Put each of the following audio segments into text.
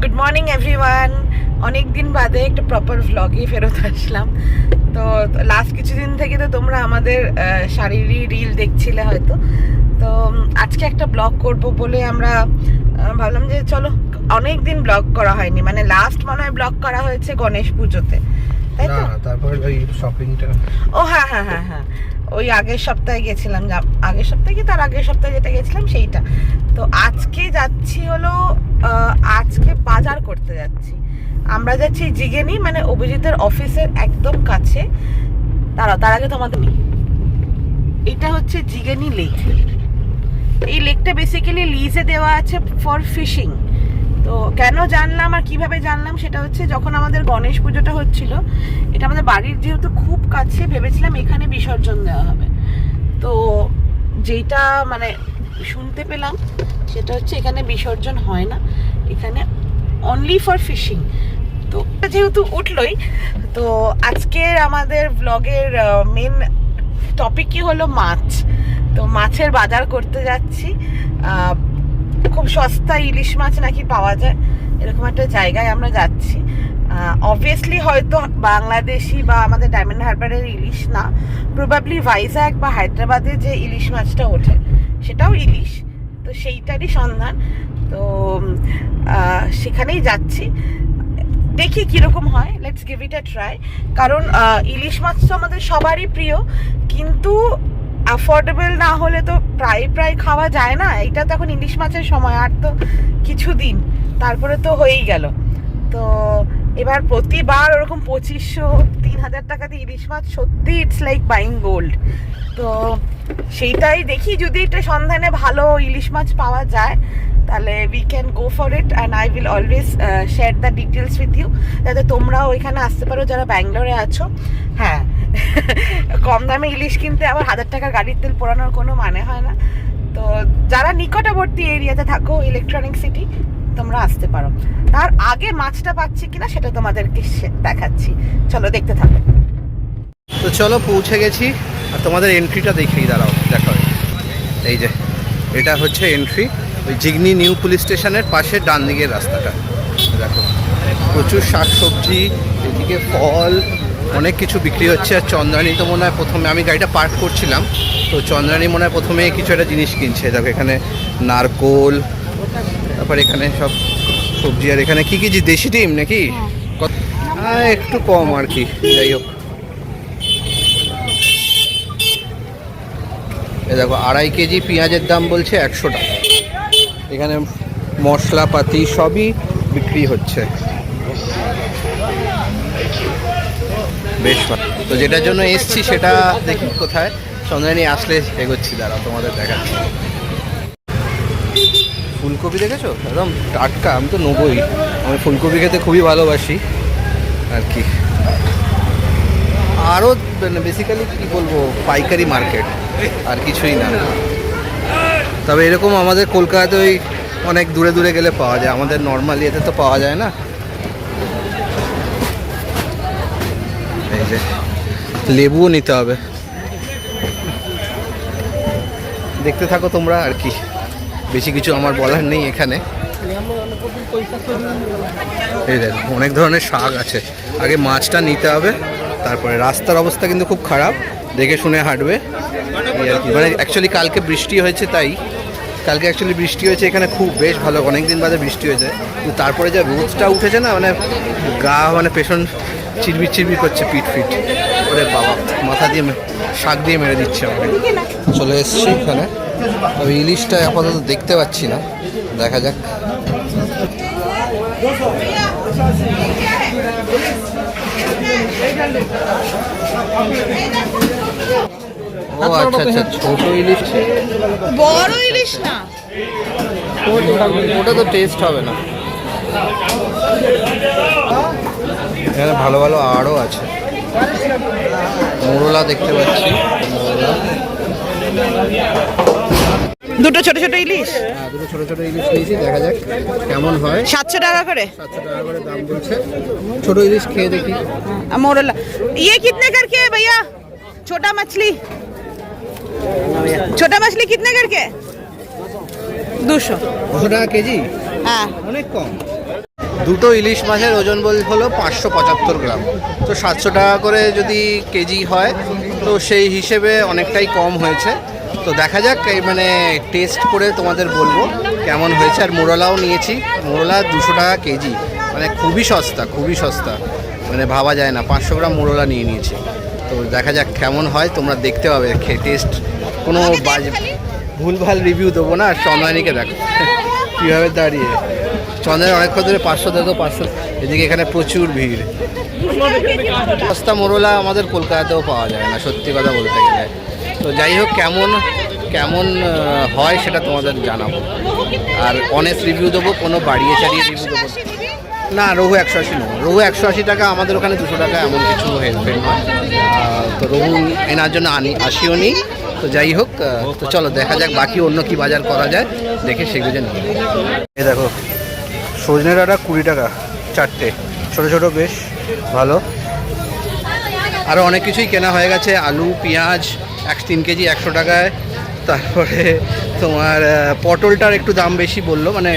Good morning everyone অনেক দিন বাদে একটা প্রপার ভ্লগে ফেরত আসলাম। তো লাস্ট কিছুদিন থেকে তো তোমরা আমাদের শারীরিক রিল দেখছিলে হয়তো। তো আজকে একটা ব্লগ করব বলে আমরা ভাবলাম যে চলো অনেক দিন ব্লগ করা হয়নি। মানে লাস্ট মনে হয় ব্লগ করা হয়েছে গণেশ পুজোতে। তাই তো? তারপর ওই শপিংটা ও হ্যাঁ হ্যাঁ হ্যাঁ হ্যাঁ। ওই আগের সপ্তাহে গেছিলাম। আগের সপ্তাহে কি তার আগের সপ্তাহে যেটা গেছিলাম সেইটা। তো আজকে যাচ্ছি হলো করতে যাচ্ছি। আমরা যাচ্ছি জিগেনি মানে অভিজিতের অফিসের একদম কাছে। তারা তার আগে তোমাদের নেই। এটা হচ্ছে জিগেনি লেক। এই লেকটা বেসিক্যালি লিজে দেওয়া আছে ফর ফিশিং তো কেন জানলাম আর কীভাবে জানলাম সেটা হচ্ছে যখন আমাদের গণেশ পুজোটা হচ্ছিল, এটা আমাদের বাড়ির যেহেতু খুব কাছে, ভেবেছিলাম এখানে বিসর্জন দেওয়া হবে। তো যেটা মানে শুনতে পেলাম, সেটা হচ্ছে এখানে বিসর্জন হয় না। এখানে অনলি ফর ফিশিং তো যেহেতু উঠলোই, তো আজকের আমাদের ব্লগের মেন টপিকই হলো মাছ। তো মাছের বাজার করতে যাচ্ছি। খুব সস্তা ইলিশ মাছ নাকি পাওয়া যায়, এরকম একটা জায়গায় আমরা যাচ্ছি। অবভিয়াসলি হয়তো বাংলাদেশি বা আমাদের ডায়মন্ড হারবারের ইলিশ না। প্রবাবলি ভাইজ্যাক বা হায়দ্রাবাদে যে ইলিশ মাছটা ওঠে, সেটাও ইলিশ। তো সেইটারই সন্ধান। তো সেখানেই যাচ্ছি। দেখি কীরকম হয়। Let's give it a try কারণ ইলিশ মাছ তো আমাদের সবারই প্রিয়। কিন্তু অ্যাফোর্ডেবল না হলে তো প্রায় প্রায় খাওয়া যায় না। এটা তো এখন ইলিশ মাছের সময়। আর তো কিছু দিন। তারপরে তো হয়েই গেল। তো এবার প্রতিবার ওরকম পঁচিশশো তিন হাজার টাকাতে ইলিশ মাছ, সত্যি ইটস লাইক বাইং গোল্ড তো সেইটাই দেখি যদি এটা সন্ধানে ভালো ইলিশ মাছ পাওয়া যায়, তাহলে we can go for it and I will always share the details with you যাতে তোমরাও ওইখানে আসতে পারো যারা ব্যাঙ্গালোরে আছো। হ্যাঁ কম দামে ইলিশ কিনতে আবার হাজার টাকার গাড়ির তেল পোড়ানোর কোনো মানে হয় না। তো যারা নিকটবর্তী এরিয়াতে থাকো ইলেকট্রনিক সিটি তোমরা আসতে পারো। তার আগে মাছটা পাচ্ছি কিনা সেটা তোমাদেরকে দেখাচ্ছি। চলো দেখতে থাকো। তো চলো পৌঁছে গেছি, আর তোমাদের এন্ট্রিটা দেখেই দাঁড়াও, দেখো এই যে, এটা হচ্ছে এন্ট্রি ওই জিগনি নিউ পুলিশ স্টেশনের পাশে ডান দিকের রাস্তাটা। দেখো, প্রচুর শাক সবজি এদিকে ফল, অনেক কিছু বিক্রি হচ্ছে, আর চন্দ্রানী তো মনে হয় প্রথমে, আমি গাড়িটা পার্ক করছিলাম, তো চন্দ্রানী মনে হয় প্রথমে কিছু একটা জিনিস কিনছে। দেখো, এখানে নারকোল তারপর এখানে সব সবজি, আর এখানে কি কি দেশি ডিম নাকি? একটু কম আর কি, যাই হোক। এ দেখো, আড়াই কেজি পেঁয়াজের দাম বলছে একশো টাকা। এখানে মশলাপাতি সবই বিক্রি হচ্ছে। বেশ তো যেটার জন্য এসছি সেটা দেখি কোথায়। চন্দ্রানী আসলে এগোচ্ছি দাঁড়া তোমাদের দেখাচ্ছি। ফুলকপি দেখেছ? একদম টাটকা, আমি তো নেবই। আমি ফুলকপি খেতে খুবই ভালোবাসি। আর কি। আরও বেসিক্যালি কি বলব, পাইকারি মার্কেট, আর কিছুই না। তবে এরকম আমাদের কলকাতাতে ওই অনেক দূরে দূরে গেলে পাওয়া যায়। আমাদের নর্মালি এতে তো পাওয়া যায় না। এই যে, লেবুও নিতে হবে। দেখতে থাকো তোমরা, আর কি। বেশি কিছু আমার বলার নেই এখানে। এই দেখো, অনেক ধরনের শাক আছে। আগে মাছটা নিতে হবে, তারপরে রাস্তার অবস্থা কিন্তু খুব খারাপ, দেখে শুনে হাঁটবে। মানে অ্যাকচুয়ালি কালকে বৃষ্টি হয়েছে তাই। কালকে অ্যাকচুয়ালি বৃষ্টি হয়েছে এখানে খুব, বেশ ভালো। অনেক দিন বাদে বৃষ্টি হয়েছে। কিন্তু তারপরে যা রোদটা উঠেছে না মানে গা মানে পেছন চিরবির চিরবির করছে, পিট ফিট। ওরে বাবা। মাথা দিয়ে শাক দিয়ে মেরে দিচ্ছে আমাকে। চলে এসছি এখানে। তবে ইলিশটা আপাতত দেখতে পাচ্ছি না। দেখা যাক। ও আচ্ছা আচ্ছা ছোট ইলিশ। বড় ইলিশ না। ওটা তো টেস্ট হবে না। এখানে ভালো ভালো আরও আছে। মোরলা দেখতে পাচ্ছি। দুটো ছোট ছোট ইলিশ? হ্যাঁ দুটো ছোট ছোট ইলিশ নিয়েছি দেখা যাক কেমন হয়। সাতশো টাকা করে? সাতশো টাকা করে দাম বলছে। ছোট ইলিশ খেয়ে দেখি। মোরলা। ইয়ে কিতনে করকে ভাইয়া? ছোটা মাছলি। ছোটা মাছলি কিতনে করকে? দুশো। দুশো টাকা কেজি? হ্যাঁ। অনেক কম। দুটো ইলিশ মাছের ওজন বল হলো পাঁচশো পঁচাত্তর গ্রাম। তো সাতশো টাকা করে যদি কেজি হয় তো সেই হিসেবে অনেকটাই কম হয়েছে। তো দেখা যাক এই মানে টেস্ট করে তোমাদের বলব কেমন হয়েছে। আর মোরলাও নিয়েছি। মোরলা দুশো টাকা কেজি। মানে খুবই সস্তা খুবই সস্তা। মানে ভাবা যায় না। পাঁচশো গ্রাম মোরলা নিয়ে নিয়েছি। তো দেখা যাক কেমন হয়। তোমরা দেখতে পাবে। খেয়ে টেস্ট কোনো বাজে ভুলভাল রিভিউ দেবো না। আর চন্দ্রানীকে দেখো। কীভাবে দাঁড়িয়ে। চন্দ্রের অনেকক্ষণ ধরে পাঁচশো দেখো পাঁচশো, এদিকে এখানে প্রচুর ভিড়। সস্তা মোরলা আমাদের কলকাতাতেও পাওয়া যায় না, সত্যি কথা বলতে গেলে। তো যাই হোক, কেমন কেমন হয় সেটা তোমাদের জানাব। আর অনেস্ট রিভিউ দেবো, কোনো বাড়িয়ে চাড়িয়ে রিভিউ দেবো না। রঘু একশো আশি নেব রঘু একশো আশি টাকা আমাদের ওখানে দুশো টাকা এমন কিছু হেল্পের নয়। তো রঘু এনার জন্য আনি, আসিও নিই তো যাই হোক তো চলো দেখা যাক বাকি অন্য কি বাজার করা যায়, দেখে সেগুলো এই দেখো সজনে ডাঁটা কুড়ি টাকা, চারটে। ছোটো ছোটো বেশ, ভালো। আরও অনেক কিছুই কেনা হয়ে গেছে, আলু, পেঁয়াজ, এক তিন কেজি একশো টাকায়। তারপরে তোমার পটলটার একটু দাম বেশি বলল মানে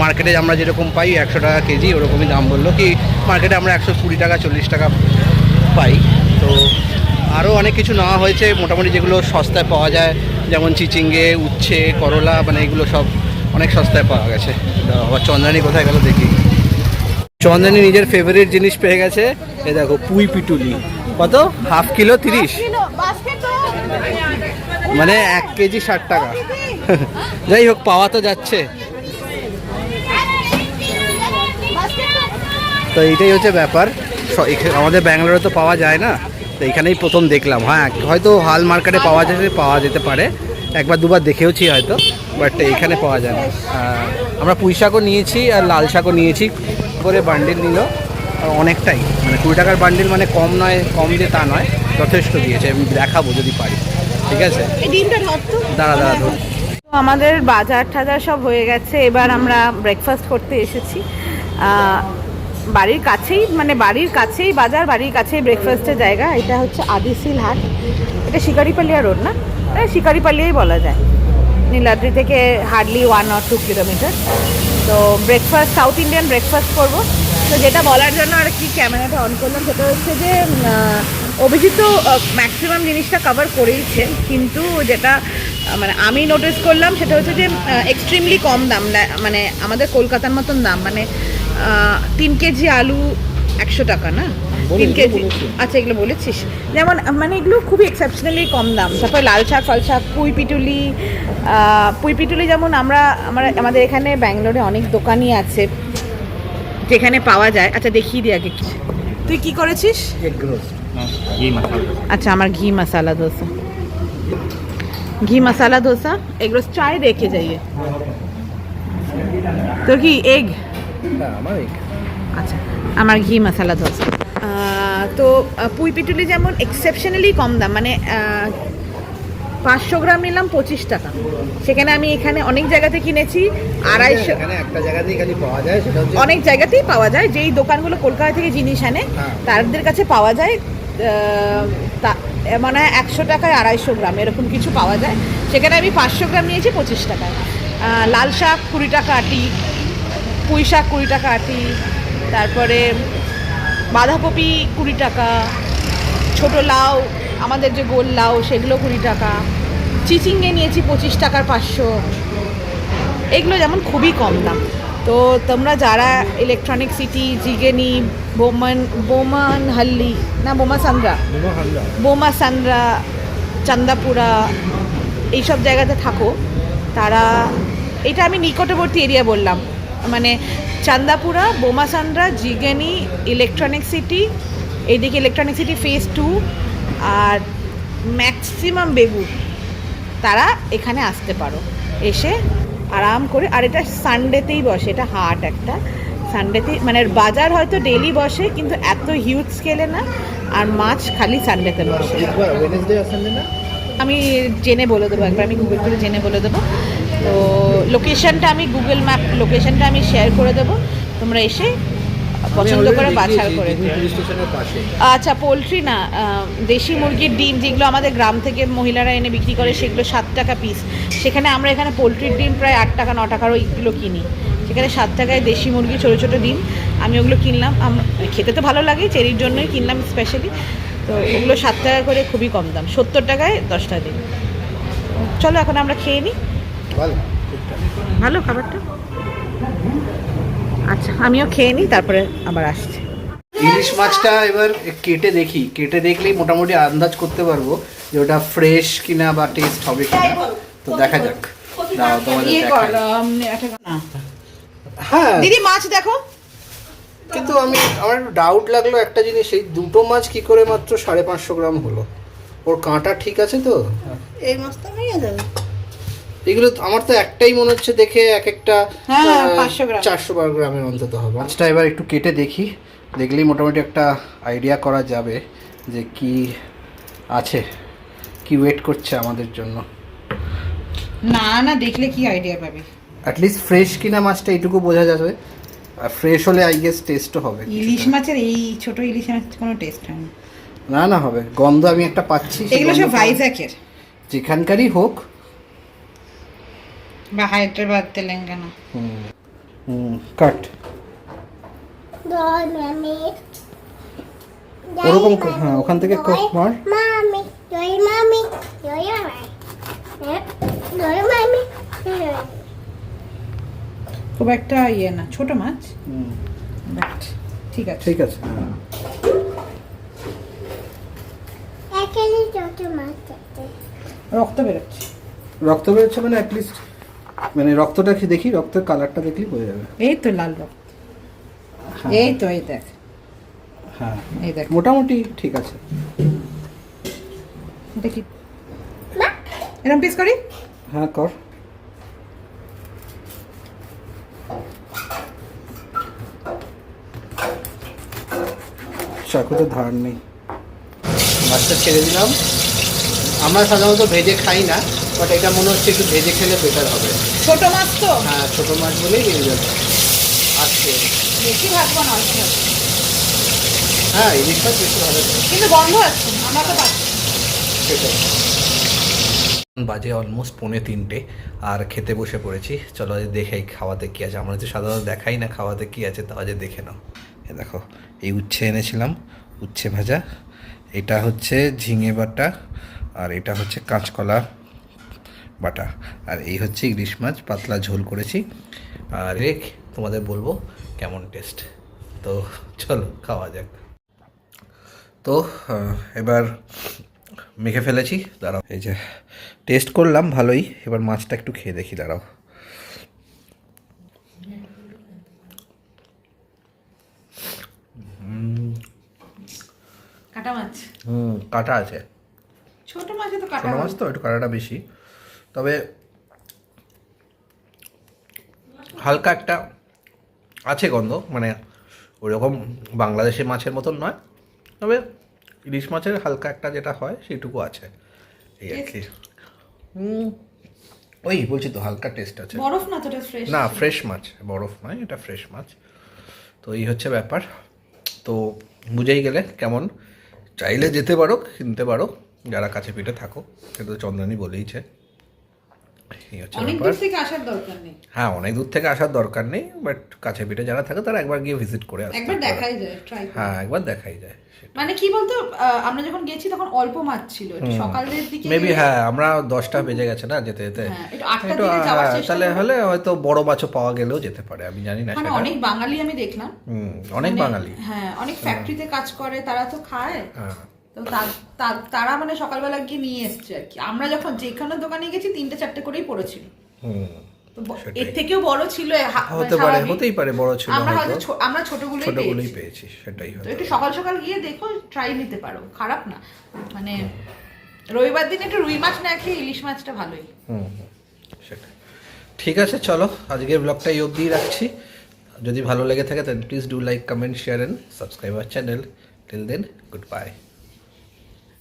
মার্কেটে আমরা যেরকম পাই একশো টাকা কেজি, ওরকমই দাম বলল কি, মার্কেটে আমরা একশো কুড়ি টাকা, চল্লিশ টাকা পাই। তো আরও অনেক কিছু নেওয়া হয়েছে, মোটামুটি যেগুলো সস্তায় পাওয়া যায়, যেমন চিচিঙ্গে, উচ্ছে, করলা মানে এগুলো সব। অনেক সস্তায় পাওয়া গেছে। আবার চন্দ্রানী কোথায় গেল দেখি। চন্দ্রানী নিজের ফেভারিট জিনিস পেয়ে গেছে। এ দেখো, পুই পিটুলি। কত? হাফ কিলো তিরিশ। মানে এক কেজি ষাট টাকা। যাই হোক, পাওয়া তো যাচ্ছে। তো এইটাই হচ্ছে ব্যাপার। আমাদের ব্যাঙ্গালোরে তো পাওয়া যায় না। তো এখানেই প্রথম দেখলাম। হ্যাঁ হয়তো হাল মার্কেটে পাওয়া যেতে পাওয়া যেতে পারে। একবার দুবার দেখেওছি হয়তো। বাট এখানে পাওয়া যায় না আমরা পুঁই শাকও নিয়েছি আর লাল শাকও নিয়েছি। করে বান্ডিল নিল। অনেকটাই। মানে কুড়ি টাকার বান্ডিল মানে কম নয় কম যে তা নয় যথেষ্ট দিয়েছে। আমি দেখাবো যদি পারি। ঠিক আছে? দাঁড়া দাঁড়া ধর। তো আমাদের বাজার টাজার সব হয়ে গেছে। এবার আমরা ব্রেকফাস্ট করতে এসেছি। বাড়ির কাছেই মানে বাড়ির কাছেই বাজার বাড়ির কাছেই ব্রেকফাস্টের জায়গা। এটা হচ্ছে আদিসিল হাট। এটা শিকারিপালিয়া রোড না? এটা শিকারিপালিয়াই বলা যায়। নীলাদ্রি থেকে hardly one or two kilometre তো ব্রেকফাস্ট সাউথ ইন্ডিয়ান ব্রেকফাস্ট করব। তো যেটা বলার জন্য আর কি ক্যামেরাটা অন করলাম, সেটা হচ্ছে যে অভিজিৎ তো ম্যাক্সিমাম জিনিসটা কভার করেইছে। কিন্তু যেটা মানে আমি নোটিস করলাম, সেটা হচ্ছে যে এক্সট্রিমলি কম দাম মানে আমাদের কলকাতার মতন দাম। মানে তিন কেজি আলু একশো টাকা না? তিন কেজি। আচ্ছা এগুলো বলেছিস। যেমন মানে এগুলো খুবই এক্সেপশনালি কম দাম। তারপর লাল শাক ফাল শাক পুঁই পিটুলি পুঁই পিটুলি যেমন আমরা আমরা আমাদের এখানে ব্যাঙ্গালোরে অনেক দোকানই আছে যেখানে পাওয়া যায়। আচ্ছা দেখিয়ে দিই আগে। তুই কি করেছিস? আচ্ছা আমার ঘি মশালা দোসা। ঘি মশালা দোসা এগুলো চাই রেখে যাইয়ে তো কি এগ? আমার আচ্ছা। আমার ঘি মশালা দোসা তো পুঁই পিটুলি যেমন এক্সেপশনালি কম দাম মানে পাঁচশো গ্রাম নিলাম পঁচিশ টাকা। সেখানে আমি এখানে অনেক জায়গাতে কিনেছি আড়াইশো এখানে একটা জায়গাতেই খালি পাওয়া যায় অনেক জায়গাতেই পাওয়া যায় যেই দোকানগুলো কলকাতা থেকে জিনিস আনে হ্যাঁ। তাদের কাছে পাওয়া যায় তা- মানে একশো টাকায় আড়াইশো গ্রাম এরকম কিছু পাওয়া যায়। সেখানে আমি পাঁচশো গ্রাম নিয়েছি পঁচিশ টাকায়। লাল শাক কুড়ি টাকা আটি পুঁই শাক কুড়ি টাকা আটি তারপরে বাঁধাকপি কুড়ি টাকা ছোট লাউ আমাদের যে গোল লাউ সেগুলো কুড়ি টাকা চিচিঙ্গে নিয়েছি পঁচিশ টাকার পাঁচশো। এগুলো যেমন খুবই কম দাম। তো তোমরা যারা ইলেকট্রনিক সিটি জিগেনি বোমান বোমান হাল্লি না বোমা সান্দ্রা বোমা সান্দ্রা চান্দাপুরা এইসব জায়গাতে থাকো। তারা এটা আমি নিকটবর্তী এরিয়া বললাম। মানে চান্দাপুরা বোমাসান্দ্রা জিগেনি ইলেকট্রনিক সিটি এইদিকে ইলেকট্রনিক সিটি ফেজ টু আর ম্যাক্সিমাম বেগুর তারা এখানে আসতে পারো। এসে আরাম করে আর এটা সানডেতেই বসে এটা হাট একটা। সানডেতেই মানে বাজার হয়তো ডেলি বসে কিন্তু এত হিউজ স্কেলে না আর মাছ খালি সানডেতে বসে। আমি জেনে বলে দেবো একবার আমি গুগল করে জেনে বলে দেবো। তো লোকেশনটা আমি গুগল ম্যাপ লোকেশনটা আমি শেয়ার করে দেবো। তোমরা এসে পছন্দ করে বাছার করে আচ্ছা পোলট্রি না দেশি মুরগির ডিম যেগুলো আমাদের গ্রাম থেকে মহিলারা এনে বিক্রি করে সেগুলো সাত টাকা পিস সেখানে আমরা এখানে পোলট্রির ডিম প্রায় আট টাকা ন টাকার ওইগুলো কিনি। সেখানে সাত টাকায় দেশি মুরগি ছোটো ছোটো ডিম আমি ওগুলো কিনলাম। খেতে তো ভালো লাগে চেরির জন্যই কিনলাম স্পেশালি তো ওগুলো সাত টাকা করে খুবই কম দাম সত্তর টাকায় দশটা দিন চলো এখন আমরা খেয়ে নিই ভালো। ভালো খাবারটা? আচ্ছা আমিও খেয়ে নিই তারপরে আবার আসছি। ইলিশ মাছটা এবার কেটে দেখি। কেটে দেখলেই মোটামুটি আন্দাজ করতে পারব যে ওটা ফ্রেশ কিনা বা টেস্ট হবে কিনা। তো দেখা যাক। দাও তোমাদের। হ্যাঁ। দিদি মাছ দেখো। কিন্তু আমি আমার একটু ডাউট লাগল একটা জিনিস এই দুটো মাছ কি করে মাত্র সাড়ে পাঁচশো গ্রাম হলো? ওর কাঁটা ঠিক আছে তো? এই মাছটা নিয়ে যাবে। এগুলো তো- আমার তো একটাই মনে হচ্ছে দেখে এক একটা হ্যাঁ, 500 চারশো বারো গ্রামের অন্তত হবে। মাছটা এবার একটু কেটে দেখি। দেখলেই মোটামুটি একটা আইডিয়া করা যাবে যে কি আছে কি ওয়েট করছে আমাদের জন্য। না না দেখলে কি আইডিয়া পাবে? অ্যাটলিস্ট ফ্রেশ কিনা মাছটা এইটুকু বোঝা যাবে। আর ফ্রেশ হলে আই গেস টেস্টও হবে ইলিশ মাছের এই ছোট ইলিশ মাছ কোনো টেস্ট হয় না। না না হবে। গন্ধ আমি একটা পাচ্ছি এগুলো সব ভাইজ্যাকের যেখানকারই হোক বা হায়দ্রাবাদ তেলেঙ্গানা। হুম কাট। মামি ওরকম হ্যাঁ, ওখান থেকে ক- মার। মামি দই মামি দই মামি হ্যাঁ, মামি খুব একটা ইয়ে না ছোট মাছ। হুম, বাট ঠিক আছে। ঠিক আছে হ্যাঁ। আছে। রক্ত বেরোচ্ছে। রক্ত বেরোচ্ছে মানে অ্যাটলিস্ট মানে রক্তটা কি দেখি? রক্তের কালারটা দেখলেই বোঝা যাবে। এই তো লাল রক্ত। হ্যাঁ, এই তো এই দেখ। হ্যাঁ। এই দেখ। মোটামুটি ঠিক আছে। দেখি। এরকম পিস করি? হ্যাঁ কর। চাকুতে ধার নেই। মাছটা ছেড়ে দিলাম। আমরা সাধারণত ভেজে খাই না। বাট এটা মনে হচ্ছে একটু ভেজে খেলে বেটার হবে। ছোট মাছ তো? হ্যাঁ ছোটো মাছ বলেই বেরিয়ে যাবে। আজকে। বেশি ভাজবো না অল্প হ্যাঁ ইলিশ মাছ বেশি ভালো কিন্তু গন্ধ আছে আমরা তো পাচ্ছি সেটাই। বাজে অলমোস্ট পৌনে তিনটে আর খেতে বসে পড়েছি। চলো আজ দেখাই খাওয়াতে কী আছে। আমরা তো সাধারণত দেখাই না খাওয়াতে কী আছে তা আজ দেখে নাও। এ দেখো এই উচ্ছে এনেছিলাম উচ্ছে ভাজা। এটা হচ্ছে ঝিঙে বাটা আর এটা হচ্ছে কাঁচকলা। বাটা। আর এই হচ্ছে ইলিশ মাছ পাতলা ঝোল করেছি। আর রেখ তোমাদের বলব কেমন টেস্ট তো চলো খাওয়া যাক। তো এবার মেখে ফেলেছি দাঁড়াও। এই যে টেস্ট করলাম ভালোই। এবার মাছটা একটু খেয়ে দেখি দাঁড়াও। কাটা মাছ? হুম কাটা আছে। ছোট মাছে তো কাটা মাছ। তো একটু কাটাটা বেশি। তবে হালকা একটা আছে গন্ধ মানে ওরকম বাংলাদেশি মাছের মতন নয়। তবে ইলিশ মাছের হালকা একটা যেটা হয় সেটুকু আছে। এই আর কি। ওই বলছি তো হালকা টেস্ট আছে। বরফ না তো ফ্রেশ না ফ্রেশ মাছ বরফ নয় এটা ফ্রেশ মাছ। তো এই হচ্ছে ব্যাপার। তো বুঝেই গেলে কেমন। চাইলে যেতে পারো কিনতে পারো যারা কাছে পিঠে থাকো সেটা তো চন্দ্রানী বলেইছে। অনেক দূর থেকে আসার দরকার নেই। হ্যাঁ অনেক দূর থেকে আসার দরকার নেই বাট কাছে পিঠে যারা থাকে তারা একবার গিয়ে ভিজিট করে আসতে একবার দেখাই যায় ট্রাই হ্যাঁ একবার দেখাই যায় মানে কি বলতো আমরা যখন গেছি তখন অল্প মাছ ছিল সকালের দিকে মেবি হ্যাঁ আমরা দশটা বেজে গেছে না যেতে যেতে। হ্যাঁ, হ্যাঁ, তাহলে হলে হয়তো বড় মাছও পাওয়া গেলেও যেতে পারে আমি জানি না মানে অনেক বাঙালি আমি দেখলাম। অনেক মানে- বাঙালি। হ্যাঁ অনেক ফ্যাক্টরিতে কাজ করে তারা তো খায়। হ্যাঁ। তো তারা মানে সকালবেলা গিয়ে নিয়ে এসছে আর কি। আমরা যখন যেখানে দোকানে গেছি তিনটে চারটে করেই পড়েছিল। এর থেকেও বড় ছিল এ হা- মানে হতে পারে হতেই পারে বড় ছিল আমরা হয়তো আমরা ছোটগুলোই ছোটগুলোই পেয়েছি। সেটাই তো একটু সকাল সকাল গিয়ে দেখো ট্রাই নিতে পারো। খারাপ না। মানে রবিবার দিন একটু রুই মাছ না খেয়ে ইলিশ মাছটা ভালোই। হুম সেটাই। ঠিক আছে চলো। আজকের ব্লগটা এই অবধিই রাখছি। যদি ভালো লেগে থাকে তাহলে please do like comment share and subscribe our channel till then good bye